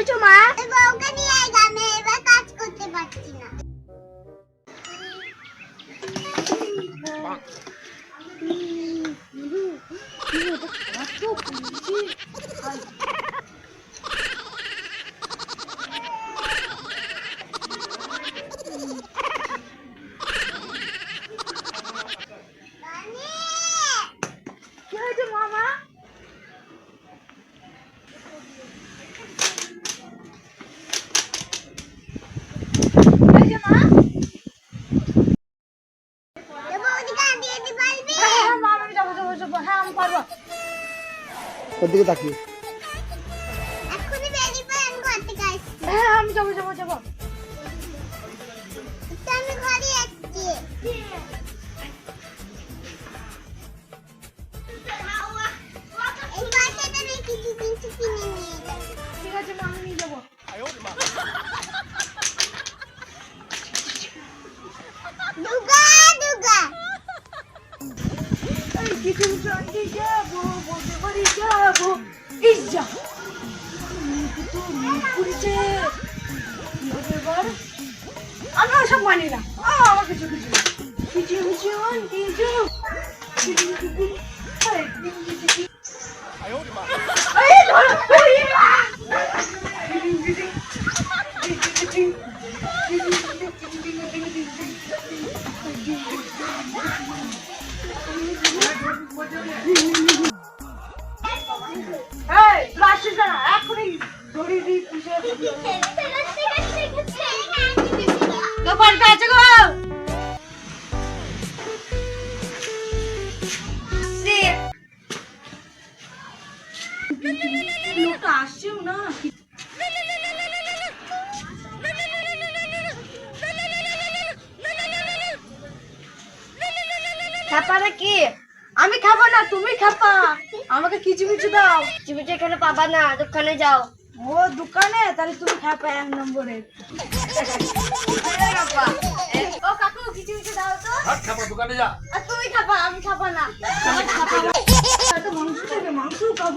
বলছো মা? বউকে নিয়ে আয় গ্রামে এবার কাজ করতে পারছি না। কি হয়েছে মামা দিকে তাকিয়ে এক্ষুনি বেরিয়ে পড়ে আমি ঘর থেকে আসছি। হ্যাঁ, আমি যাব যাব যাব। আমি ওসব মানি না। আমার কিছু কিছু কিছু কিছু কিছু কিছু এখনই দড়ি দিয়ে পুষে তো বাড়িতে আছে গো। লোকটা আসছেও না। খাপাটা কি? আমি খাব না তুমি খাপা আমাকে কিছু কিছু দাও। তুমি তো এখানে পাবা না দোকানে যাও। ও দোকানে? তাহলে তুমি খাপা এক নম্বরে। ও কাকু কিছু কিছু দাও তো। হাত দোকানে যা। আর তুমি খাবা আমি খাবা না। মাংস খাব।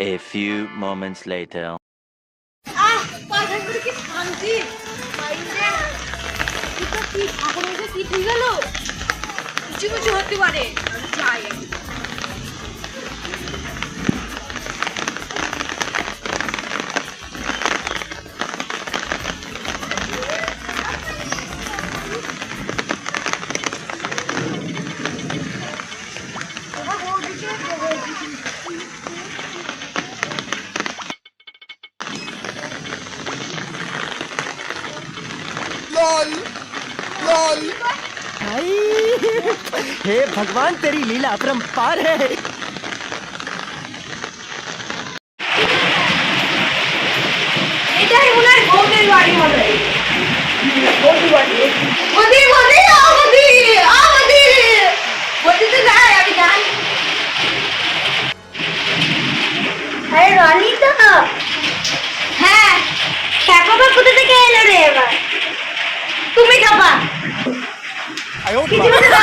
A few moments later. আহ, পায়খানা করে কি শান্তি। বাইরে। কি ঠাকুরের কি ঠিক গেল? কিছু কিছু হতে পারে আমি যাই हे भगवान तेरी लीला अपरंपार है। 聞いてみ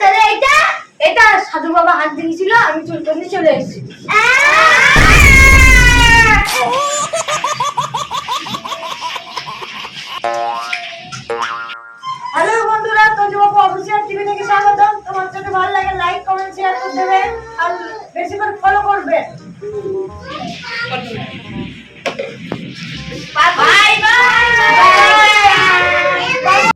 তাহলে এটা এটা সাধু বাবা হাত দিয়েছিল আমি চুল চলে এসেছি।